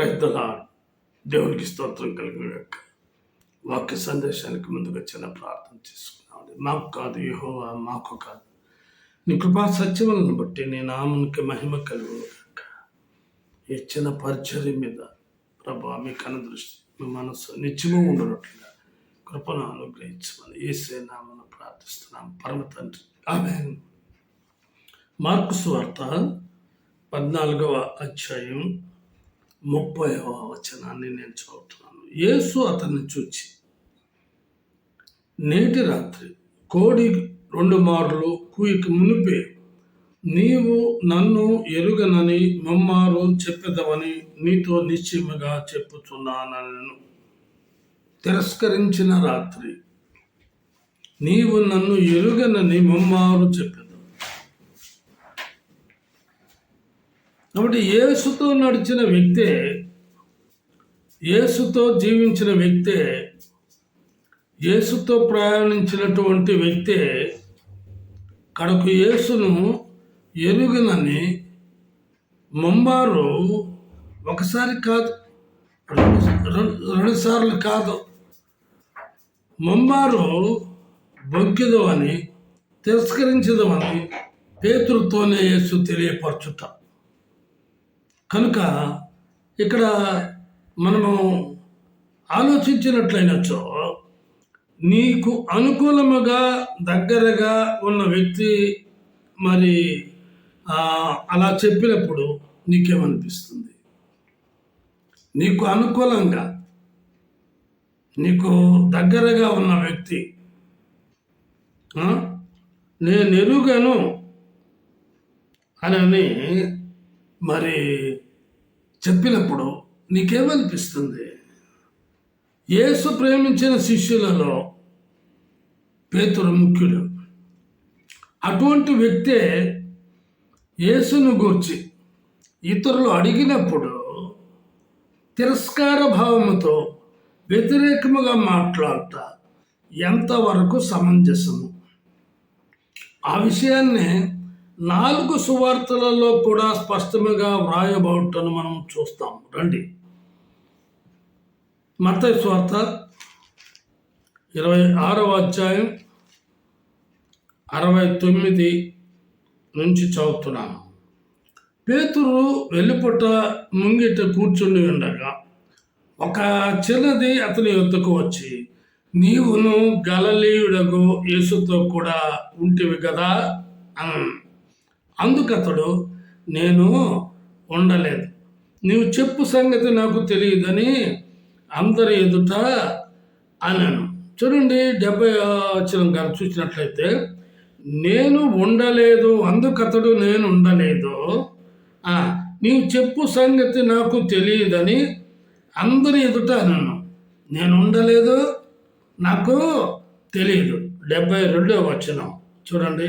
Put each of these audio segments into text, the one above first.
ప్రయత్నాల దేవునికి స్తోత్రం కలిగిన యొక్క వాక్య సందేశానికి ముందుగా చిన్న ప్రార్థన చేసుకున్నాం మాకు కాదు యహో మాకు కాదు. నీ కృపా సత్యములను బట్టి నీ నామునికి మహిమ కలిగి గాక ఈ చిన్న పరిచర్య మీద ప్రభా మీ కన దృష్టి మీ మనసు నిత్యము ఉండనట్లుగా కృపను అనుగ్రహించమని ఏసే నామను ప్రార్థిస్తున్నాం. పరమ తండ్రి. ఆమె మార్కు స్వార్త పద్నాలుగవ అధ్యాయం ముప్పైవ వచనాన్ని నేను చదువుతున్నాను. యేసు అతన్ని చూచి నేటి రాత్రి కోడి రెండు మార్లు కూయికి మునిపే నీవు నన్ను ఎరుగనని మమ్మారు చెప్పెదవని నీతో నిశ్చయముగా చెప్పుతున్నానను తిరస్కరించిన రాత్రి నీవు నన్ను ఎరుగనని మమ్మారు చెప్పెదవు కాబట్టి యేసుతో నడిచిన వ్యక్తే యేసుతో జీవించిన వ్యక్తే యేసుతో ప్రయాణించినటువంటి వ్యక్తే కడకు యేసును ఎరుగనని ముంబారు ఒకసారి కాదు రెండు కాదు. ముంబారు బొంకిదవని అని తిరస్కరించదు పేతులతోనే యేసు తెలియపరచుట. కనుక ఇక్కడ మనము ఆలోచించినట్లయినచో నీకు అనుకూలముగా దగ్గరగా ఉన్న వ్యక్తి మరి అలా చెప్పినప్పుడు నీకేమనిపిస్తుంది? నీకు అనుకూలంగా నీకు దగ్గరగా ఉన్న వ్యక్తి నేను ఎరుగను అని మరి చెప్పినప్పుడు నీకేమనిపిస్తుంది? యేసు ప్రేమించిన శిష్యులలో పేతురు ముఖ్యుడు. అటువంటి వ్యక్తే యేసును గూర్చి ఇతరులు అడిగినప్పుడు తిరస్కార భావముతో వ్యతిరేకముగా మాట్లాడట ఎంతవరకు సమంజసము? ఆ విషయాన్ని నాలుగు సువార్తలలో కూడా స్పష్టంగా వ్రాయబడటను మనం చూస్తాం. రండి. మత స్వార్త ఇరవై ఆరవ అధ్యాయం అరవై తొమ్మిది నుంచి చదువుతున్నాను. పేతురు వెలుపుట ముంగిట కూర్చుండి ఉండగా ఒక చిన్నది అతని వద్దకు వచ్చి నీవును గలలీయుడకు యేసుతో కూడా ఉంటివి కదా అని. అందుకతడు నేను ఉండలేదు. నీవు చెప్పు సంగతి నాకు తెలియదని అందరి ఎదుట అన్నాను చూడండి డెబ్బై వచ్చిన గారు చూసినట్లయితే నేను ఉండలేదు అందుకతడు నేను ఉండలేదు. నీవు చెప్పు సంగతి నాకు తెలియదని అందరి ఎదుట అన్నాను నేను ఉండలేదు నాకు తెలియదు. డెబ్బై రెండో వచనం. చూడండి.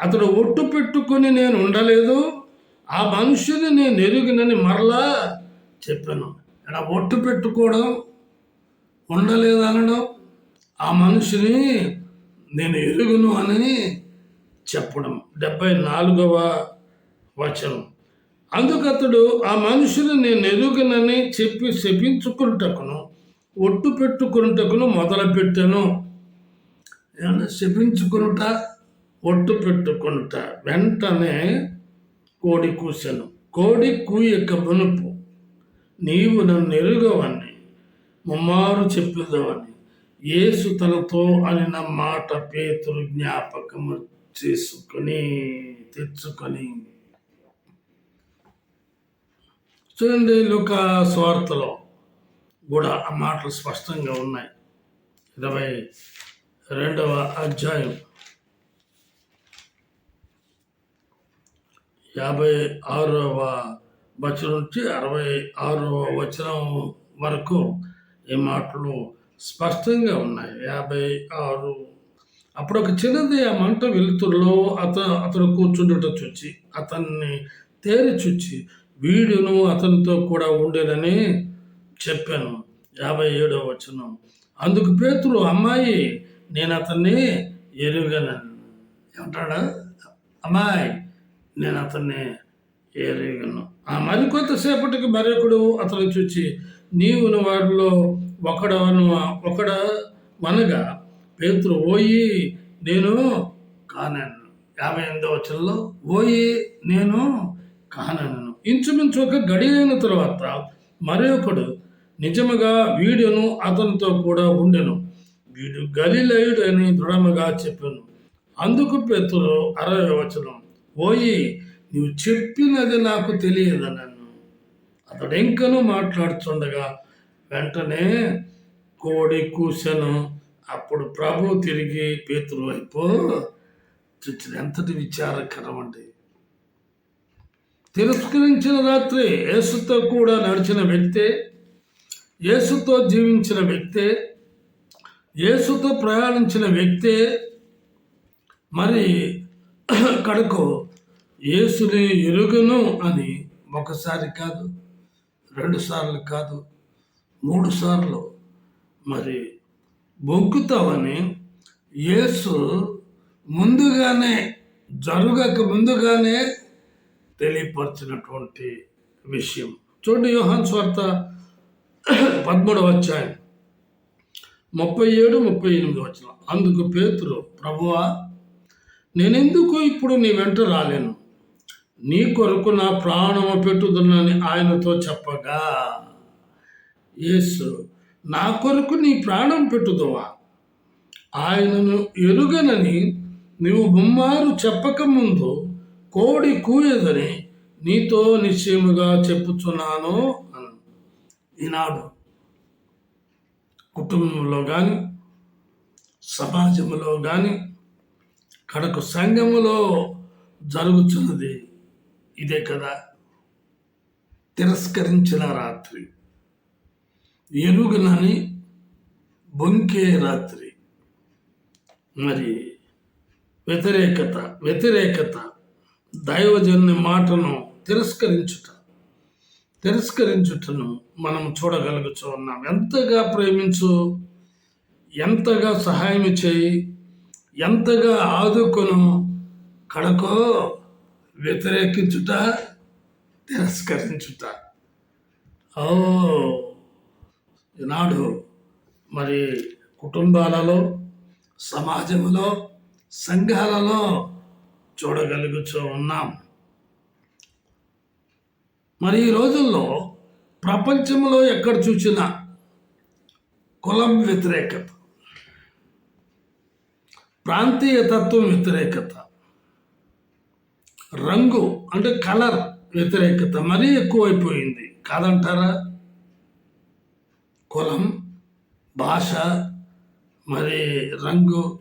అతడు ఒట్టు పెట్టుకొని నేను ఉండలేదు ఆ మనుషుని నేను ఎరిగినని మరలా చెప్పాను. ఇలా ఒట్టు పెట్టుకోవడం ఉండలేదు అనడం ఆ మనిషిని నేను ఎరుగును అని చెప్పడం. డెబ్బై నాలుగవ వచనం. అందుకతడు ఆ మనుషుని నేను ఎరుగునని చెప్పి శపించుకున్నటకును ఒట్టు పెట్టుకున్నటకును మొదలుపెట్టాను. ఏమన్నా శపించుకునుట ఒట్టు పెట్టుకుంట వెంటనే కోడి కూసెను. కోడి కూయక మునుపు నీవు నన్ను ఎరుగవని ముమ్మారు చెప్పేదవని యేసు తనతో అనిన మాట పేతురు జ్ఞాపకము చేసుకొని తెచ్చుకొని. చూడండి లోక స్వార్థలో కూడా ఆ మాటలు స్పష్టంగా ఉన్నాయి. ఇరవై రెండవ అధ్యాయం. యాభై ఆరవ వచనం నుంచి అరవై ఆరవ వచనం వరకు ఈ మాటలు స్పష్టంగా ఉన్నాయి. యాభై ఆరు. అప్పుడు ఒక చిన్నది ఆ మంట వెలుతురులో అత అతను కూర్చుండట చూచి అతన్ని తేరి చూచి వీడును అతనితో కూడా ఉండేనని చెప్పాను. యాభై ఏడవ వచనం. అందుకు పేతులు అమ్మాయి నేను అతన్ని ఎరుగనను. ఏమంటాడా? అమ్మాయి నేను అతన్ని ఎరుగను ఆ మరికొంతసేపటికి మరొకడు అతను చూచి నీవును వారిలో ఒకడను ఒకడ వనగా పేతురు ఓయి నేను కానను. యాభై ఎనిమిదో వచ్చంలో ఓయి నేను కానను. ఇంచుమించు ఒక గడి అయిన తర్వాత మరొకడు నిజముగా వీడును అతనితో కూడా ఉండెను. వీడు గలిలయుడు అని దృఢముగా చెప్పాను. అందుకు పేతురు అరవై వచనం. పోయి నువ్వు చెప్పినది నాకు తెలియదనను అతడు ఇంకనూ మాట్లాడుతుండగా వెంటనే కోడి కూసెను అప్పుడు ప్రభు తిరిగి పేతురు వైపు చూచిన ఎంతటి విచారకరం అండి తిరస్కరించిన రాత్రి యేసుతో కూడా నడిచిన వ్యక్తే యేసుతో జీవించిన వ్యక్తే యేసుతో ప్రయాణించిన వ్యక్తే మరి కడుకు యేసుని ఎరుగను అని ఒకసారి కాదు రెండు సార్లు కాదు మూడు సార్లు మరి బొగ్గుతావని యేసు ముందుగానే జరగక ముందుగానే తెలియపరిచినటువంటి విషయం. చూడండి యోహాన్ స్వార్త పదమూడవ అధ్యాయం ముప్పై ఏడు ముప్పై ఎనిమిది వచ్చిన అందుకు పేతురు ప్రభువా నేనెందుకు ఇప్పుడు నీ వెంట రాలేను? నీ కొరకు నా ప్రాణము పెట్టుదునని ఆయనతో చెప్పగా యేసు నా కొరకు నీ ప్రాణం పెట్టుదువా? ఆయనను ఎరుగనని నీవు ముమ్మారు చెప్పకముందు కోడి కూయదని నీతో నిశ్చయముగా చెప్పుచున్నాను అని ఈనాడు కుటుంబంలో కానీ సమాజంలో కానీ కడకు సంఘములో జరుగుతున్నది ఇదే కదా. తిరస్కరించిన రాత్రి. ఎరుగునని బొంకే రాత్రి. మరి వ్యతిరేకత వ్యతిరేకత దైవజన్య మాటను తిరస్కరించుట తిరస్కరించుటను మనం చూడగలుగుతూ ఉన్నాం ఎంతగా ప్రేమించు ఎంతగా సహాయం చేయి ఎంతగా ఆదుకొను కడకో వ్యతిరేకించుట తిరస్కరించుట. ఓ ఈనాడు మరి కుటుంబాలలో సమాజంలో సంఘాలలో చూడగలుగుతూ ఉన్నాం. మరి ఈ రోజుల్లో ప్రపంచంలో ఎక్కడ చూసినా కులం వ్యతిరేకత. ప్రాంతీయ తత్వం వ్యతిరేకత. రంగు అంటే కలర్ వ్యతిరేకత మరీ ఎక్కువైపోయింది. కాదంటారా? కులం భాష మరి రంగు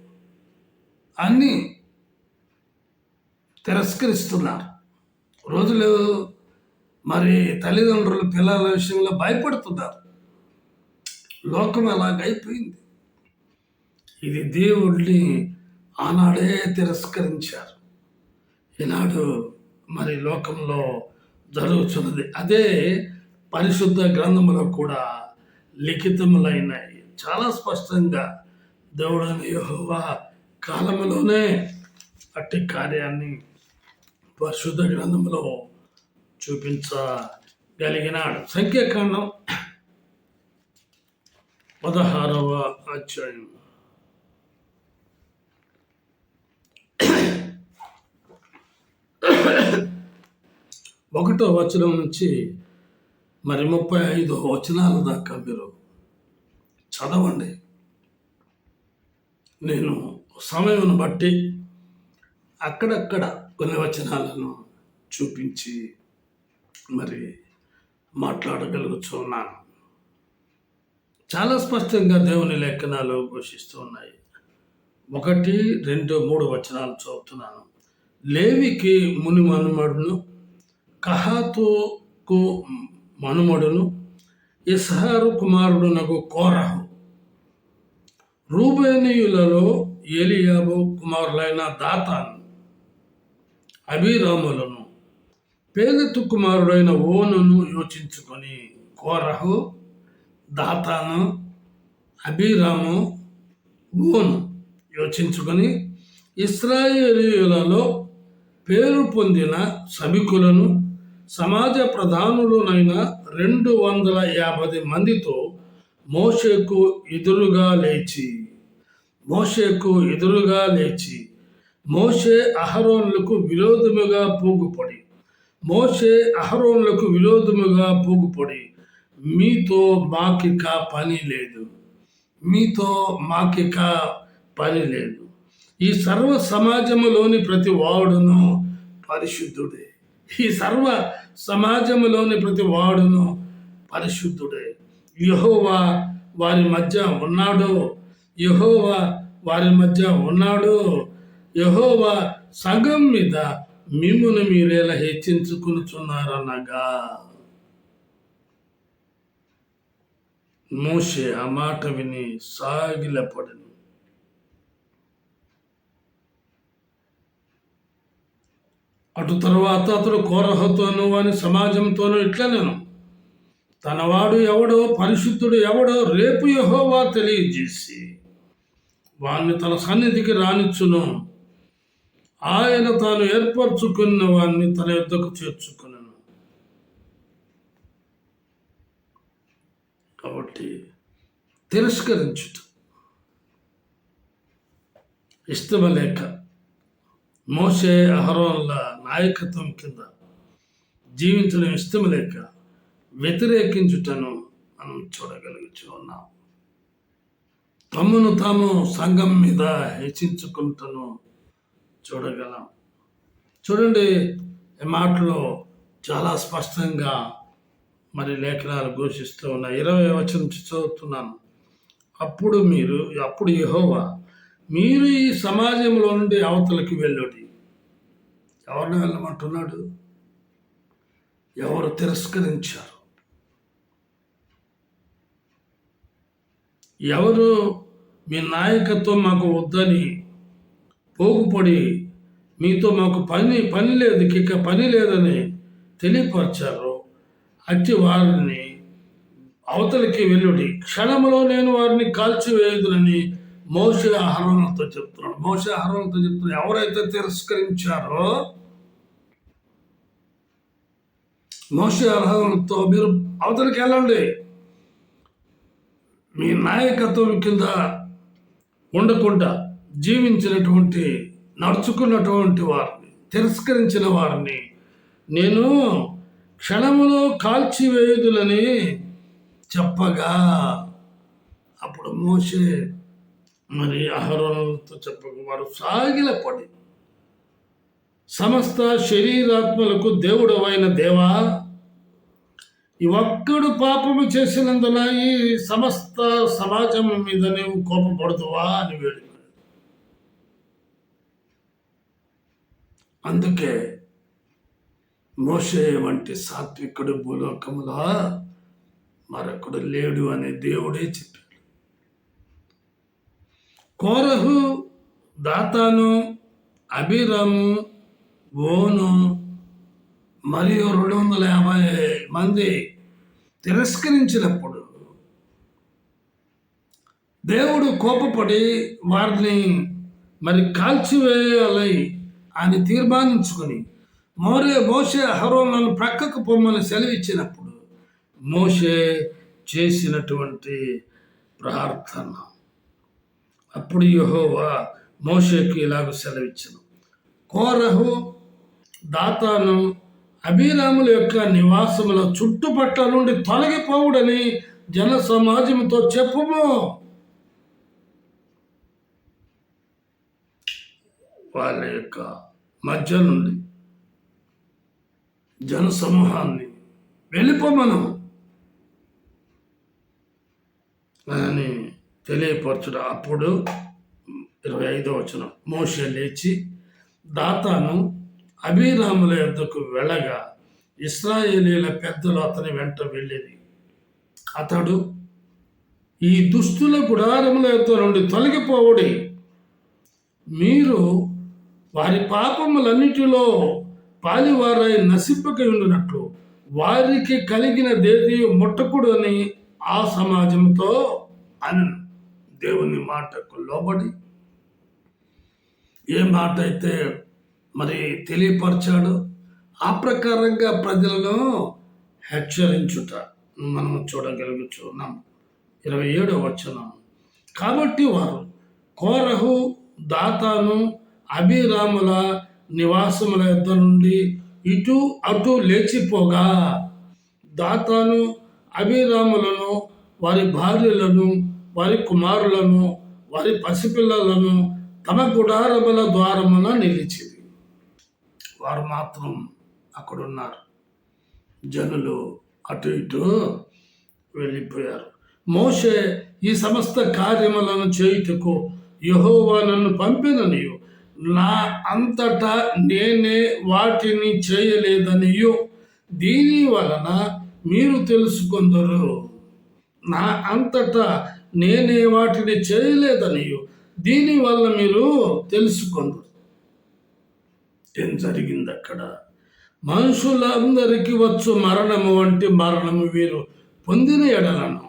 అన్నీ తిరస్కరిస్తున్నారు. రోజులు మరి తల్లిదండ్రులు పిల్లల విషయంలో భయపడుతున్నారు. లోకం అలాగైపోయింది. ఇది దేవుడిని ఆనాడే తిరస్కరించారు. ఈనాడు మరి లోకంలో జరుగుతున్నది. అదే పరిశుద్ధ గ్రంథములో కూడా లిఖితములైనాయి. చాలా స్పష్టంగా దేవుడని యహోవా కాలంలోనే అట్టి కార్యాన్ని పరిశుద్ధ గ్రంథంలో చూపించగలిగినాడు. సంఖ్యాకాండం పదహారవ అధ్యాయం ఒకటో వచనం నుంచి మరి ముప్పై ఐదు వచనాల దాకా మీరు చదవండి. నేను సమయం బట్టి అక్కడక్కడ కొన్ని వచనాలను చూపించి మరి మాట్లాడగలుగుతున్నాను. చాలా స్పష్టంగా దేవుని లేఖనాలు ఘోషిస్తూ ఉన్నాయి. ఒకటి రెండు మూడు వచనాలు చదువుతున్నాను. లేవికి ముని మనుమడును కహాతోకు మనుమడును ఇస్హారు కుమారుడునకు కోరహు. రూబేనీయులలో ఏలియాబు కుమారులైన దాతాను అభిరాములను పేదతు కుమారుడైన ఓనును యోచించుకొని కోరహు దాతాను అభిరాము ఓను యోచించుకొని ఇస్రాయేలీయులలో పేరు పొందిన సభికులను సమాజ ప్రధానులునైన రెండు వందల యాభై మందితో మోషేకు ఎదురుగా లేచి మోషేకు ఎదురుగా లేచి మోషే అహరోన్లకు విరోధముగా పోగుపడి మోషే అహరోన్లకు విరోధముగా పోగుపడి మీతో మాకిక పని లేదు మీతో మాకిక పని లేదు. ఈ సర్వ సమాజములోని ప్రతి వాడును పరిశుద్ధుడే. ఈ సర్వ సమాజంలోని ప్రతి వాడును పరిశుద్ధుడే. యహోవా వారి మధ్య ఉన్నాడు. యహోవా వారి మధ్య ఉన్నాడు. యహోవా సగం మీద మిమ్మును మీరేలా హెచ్చించుకునుచున్నారనగా మోషే ఆ మాట విని సాగిలపడను. అటు తర్వాత అతడు కోరహతోను అని సమాజంతోనూ ఇట్లా నేను. తనవాడు ఎవడో పరిశుద్ధుడు ఎవడో రేపు యహోవా తెలియజేసి వాణ్ణి తన సన్నిధికి రానిచ్చును. ఆయన తాను ఏర్పరచుకున్న వాణ్ణి తన యుద్ధకు చేర్చుకున్నాను కాబట్టి తిరస్కరించుట. ఇష్టమలేక మోసే అహరోన్ల నాయకత్వం కింద జీవించడం ఇష్టం లేక వ్యతిరేకించుటను మనం చూడగలుగుతూ ఉన్నాం తమను తాము సంఘం మీద హెచ్చించుకుంటను చూడగలం. చూడండి ఈ మాటలో చాలా స్పష్టంగా మరి లేఖనాలు ఘోషిస్తూ ఉన్నాయి. ఇరవై వచనం చదువుతున్నాను. అప్పుడు మీరు అప్పుడు యహోవా మీరు ఈ సమాజంలో నుండి అవతలకి వెళ్ళుడి. ఎవరిని వెళ్ళమంటున్నాడు? ఎవరు తిరస్కరించారు? ఎవరు మీ నాయకత్వం మాకు వద్దని పోగుపడి మీతో మాకు పని పని లేదు ఇక పని లేదని తెలియపరిచారు అట్టి వారిని అవతలికి వెళ్ళుడి. క్షణంలో నేను వారిని కాల్చివేయదునని మోస ఆహారంతో చెప్తున్నాడు. మోస ఆహారంతో చెప్తున్నాడు. ఎవరైతే తిరస్కరించారో మోస ఆహారంతో మీరు అవతలికి వెళ్ళండి. మీ నాయకత్వం కింద ఉండకుండా జీవించినటువంటి నడుచుకున్నటువంటి వారిని తిరస్కరించిన వారిని నేను క్షణములో కాల్చివేయుదులని చెప్పగా అప్పుడు మోసే మరి అహరోనులతో చెప్పక వారు సాగిలపడి సమస్త శరీరాత్మలకు దేవుడవైన దేవా ఈ ఒక్కడు పాపము చేసినందున ఈ సమస్త సమాజం మీద నీవు కోపపడుతువా అని వేడి అందుకే మోషే వంటి సాత్వికుడు భూలోకములా మరొకడు లేడు అనే దేవుడే చెప్పాడు. కోరహు దాతాను అభిరాము ఓను మరియు రెండు వందల యాభై మంది తిరస్కరించినప్పుడు దేవుడు కోపపడి వారిని మరి కాల్చివేయాలి అని తీర్మానించుకొని మోరే మోసే హరోలను ప్రక్కకు పొమ్మని సెలవిచ్చినప్పుడు మోసే చేసినటువంటి ప్రార్థన. అప్పుడు యహోవా మోషేకి ఇలాగ సెలవిచ్చను కోరహు దాతాను అభిరాముల యొక్క నివాసముల చుట్టుపట్ల నుండి తొలగిపోవుడని జన సమాజంతో చెప్పుము. వాళ్ళ యొక్క మధ్య నుండి జన సమూహాన్ని వెళ్ళిపోమను అని తెలియపరచుట. అప్పుడు ఇరవై ఐదో వచ్చిన మోషే లేచి దాతాను అభిరాముల యొద్దకు వెళ్ళగా ఇస్రాయేలీల పెద్దలు అతని వెంట వెళ్ళేది అతడు ఈ దుస్తుల గుడారముల యొక్క నుండి తొలగిపోవుడి. మీరు వారి పాపములన్నిటిలో పాలివారై నశింపక ఉండినట్లు వారికి కలిగిన దేది ముట్టకుడు అని ఆ సమాజంతో అన్న దేవుని మాటకు లోబడి ఏ మాట అయితే మరి తెలియపరచాడు ఆ ప్రకారంగా ప్రజలను హెచ్చరించుట మనం చూడగలుగుతున్నాం ఇరవై ఏడో వచనం. కాబట్టి వారు కోరహు దాతాను అభిరాముల నివాసముల యొద్ద నుండి ఇటు అటు లేచిపోగా దాతాను అభిరాములను వారి భార్యలను వారి కుమారులను వారి పసిపిల్లలను తమ గుడారముల ద్వారమున నిలిచింది వారు మాత్రం అక్కడున్నారు. జనులు అటు ఇటు వెళ్ళిపోయారు. మోషే ఈ సమస్త కార్యములను చేయుటకు యహోవా నన్ను పంపిననియు. నా అంతటా నేనే వాటిని చేయలేదనియు. దీని వలన మీరు తెలుసుకుందరు. నా అంతటా నేనే వాటిని చేయలేదనియు. దీనివల్ల మీరు తెలుసుకుందరు. ఏం జరిగింది అక్కడ మనుషులందరికీ వచ్చు మరణము వంటి మరణము వీరు పొందిన ఎడలను.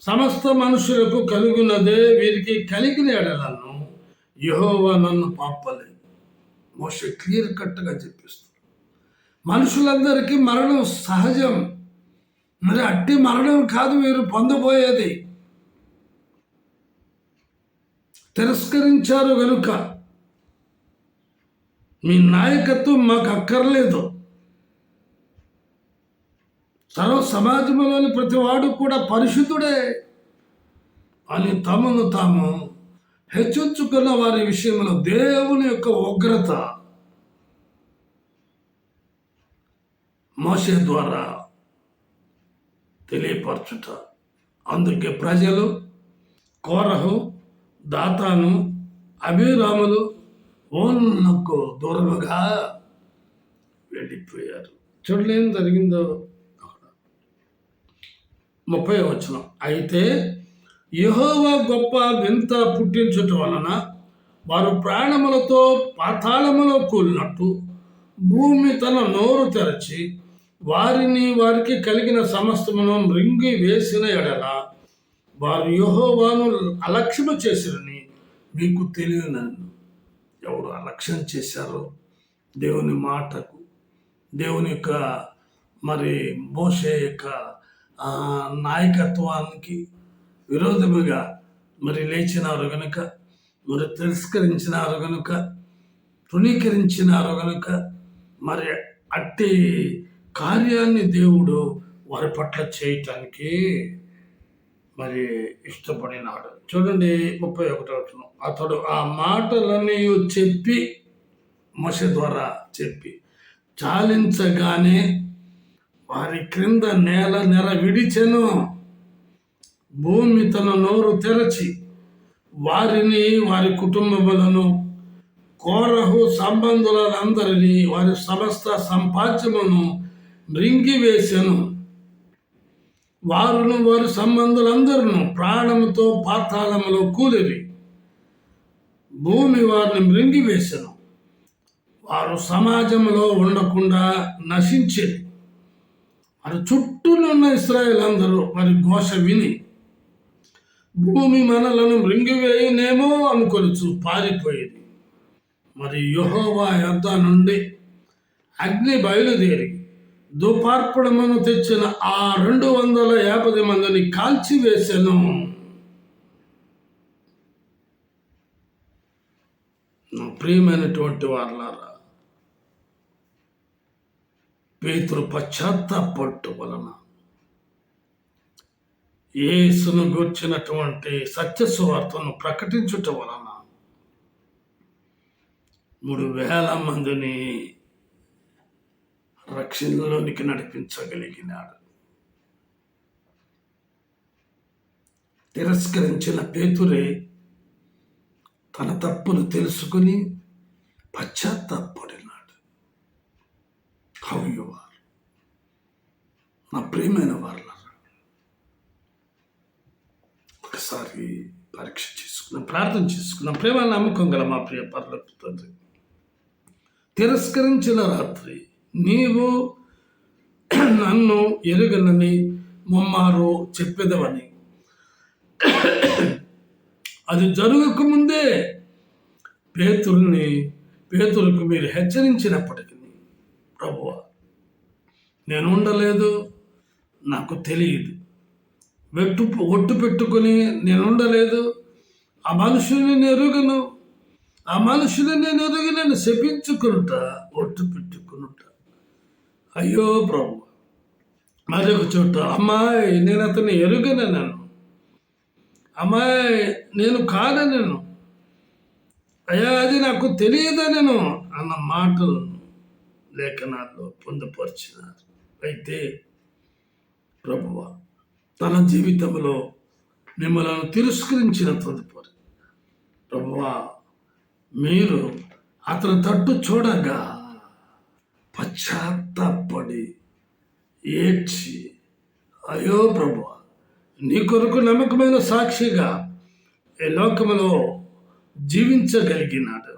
సమస్త మనుషులకు కలుగునదే వీరికి కలిగిన ఎడలను. యహోవా నన్ను పాపలేదు. మోస క్లియర్ కట్గా చెప్పిస్తుంది మనుషులందరికీ మరణం సహజం. మరి అట్టి మరణం కాదు వీరు పొందబోయేది. తిరస్కరించారు కనుక మీ నాయకత్వం మాకు అక్కర్లేదు. సర్వ సమాజంలోని ప్రతివాడు కూడా పరిశుద్ధుడే అని తమను తాము హెచ్చించుకున్న వారి విషయంలో దేవుని యొక్క ఉగ్రత మోసే ద్వారా తెలియపరచుట. అందుకే ప్రజలు కోరహు దాతాను అభిరాములు ఓన్నకు దూరముగా వెళ్ళిపోయారు. చూడలేం జరిగిందో. అక్కడ ముప్పై వచనం. అయితే యెహోవా గొప్ప వింత పుట్టించుట వలన వారు ప్రాణములతో పాతాళములో కూలినట్టు భూమి తన నోరు తెరచి వారిని వారికి కలిగిన సమస్తమును మృంగి వేసిన ఎడల వారు యహోవాను అలక్ష్యము చేశారని మీకు తెలియనన్ను ఎవరు అలక్ష్యం చేశారో దేవుని మాటకు దేవుని యొక్క మరి మోసే యొక్క నాయకత్వానికి విరోధముగా మరి లేచినారు గనుక మరి తిరస్కరించినారు గనుక తృణీకరించినారు గనుక మరి అట్టి కార్యాన్ని దేవుడు వారి పట్ల చేయటానికి మరి ఇష్టపడినాడు చూడండి ముప్పై ఒకటో అతడు ఆ మాటలన్నీ చెప్పి మోస ద్వారా చెప్పి చాలించగానే వారి క్రింద నేల నెర విడిచెను. భూమి తన నోరు తెరచి వారిని వారి కుటుంబములను కోరహు సంబంధులందరినీ వారి సమస్త సంపాద్యమును మృంగివేసెను వారును వారి సంబంధులందరూ ప్రాణముతో పాతాళములో కూలిరి. భూమి వారిని మృంగివేశను వారు సమాజంలో ఉండకుండా నశించేది మరి చుట్టూనున్న ఇస్రాయల్ అందరూ మరి ఘోష విని భూమి మనలను మృంగివేయనేమో అనుకొనుచు పారిపోయేది మరి యహోవా యొద్ద నుండి అగ్ని బయలుదేరి దుపార్పణమును తెచ్చిన ఆ రెండు వందల యాభై మందిని కాల్చివేశాను నా ప్రియమైనటువంటి వారులారా పేతురు పశ్చాత్తాపట్టు వలన యేసును గూర్చినటువంటి సత్య సువార్తను ప్రకటించుట వలన మూడు వేల మందిని రక్షణలోనికి నడిపించగలిగినాడు. తిరస్కరించిన పేతురే తన తప్పును తెలుసుకుని పశ్చాత్తాపడినాడు హౌ యు ఆర్ నా ప్రియమైన వాళ్ళ ఒకసారి పరీక్ష చేసుకున్నాం ప్రార్థన చేసుకున్నాం. ప్రేమ నమ్మకం గల మా ప్రియ పర్లకు తండ్రి తిరస్కరించిన రాత్రి నీవు నన్ను ఎరుగనని ముమ్మారు చెప్పేదవని. అది జరగకముందే పేతుల్ని పేతులకు మీరు హెచ్చరించినప్పటికీ ప్రభువ నేను ఉండలేదు నాకు తెలియదు. వెట్టు ఒట్టు పెట్టుకుని నేను ఉండలేదు ఆ మనుషుల్ని నేను ఎరుగను ఆ మనుషుని నేను ఎరుగి నేను శపించుకునుట ఒట్టు పెట్టుకునుట. అయ్యో ప్రభు మరొక చోట అమ్మాయి నేను అతన్ని ఎరుగను నన్ను. అమ్మాయి నేను కాదనను. అయ్యా అది నాకు తెలియదనను అన్న మాటలను లేఖనాల్లో పొందుపరిచినారు. అయితే ప్రభువ తన జీవితంలో మిమ్మల్ని తిరస్కరించిన తదుపరి ప్రభువ మీరు అతను తట్టు చూడగా పశ్చాత్తాపడి ఏడ్చి అయ్యో ప్రభు నీ కొరకు నమ్మకమైన సాక్షిగా ఈ లోకములో జీవించగలిగినాడు.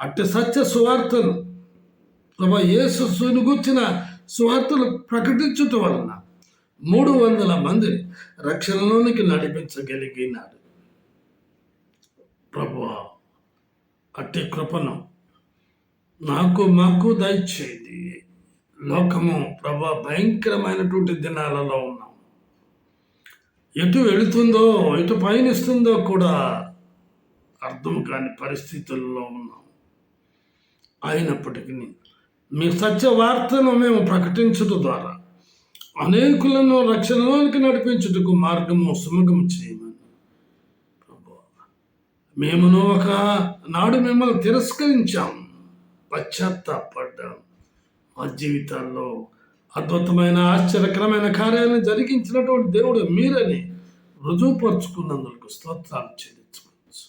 అట్టి సత్య సువార్తను ప్రభా యేసుని గుర్చిన సువార్తలు ప్రకటించుట వలన మూడు వందల మంది రక్షణలోనికి నడిపించగలిగినాడు. ప్రభు అట్టి కృపను నాకు మాకు దయచేది లోకము ప్రభా భయంకరమైనటువంటి దినాలలో ఉన్నాం. ఎటు వెళుతుందో ఎటు పయనిస్తుందో కూడా అర్థం కాని పరిస్థితుల్లో ఉన్నాం. అయినప్పటికీ మీ సత్యవార్తను మేము ప్రకటించడం ద్వారా అనేకులను రక్షణలోనికి నడిపించుటకు మార్గము సుముఖం చేయమని మేమును ఒక నాడు మిమ్మల్ని తిరస్కరించాం పశ్చాత్తాపడ్డాం. మా జీవితాల్లో అద్భుతమైన ఆశ్చర్యకరమైన కార్యాలను జరిగించినటువంటి దేవుడు మీరని రుజువుపరుచుకున్నందుకు స్తోత్రాలు చెల్లించుకోవచ్చు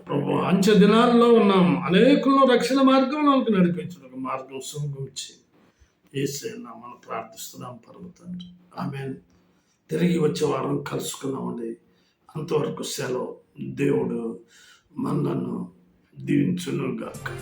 ప్రభు అంచె దినాల్లో ఉన్నాం. అనేకులను రక్షణ మార్గంలోకి ఒక మార్గం సుముఖించి ఏసైనా మనం ప్రార్థిస్తున్నాం పరుగుతండి ఆమె తిరిగి వచ్చే వారం కలుసుకున్నామండి అంతవరకు సెలవు. దేవుడు మనను düğün sunurak.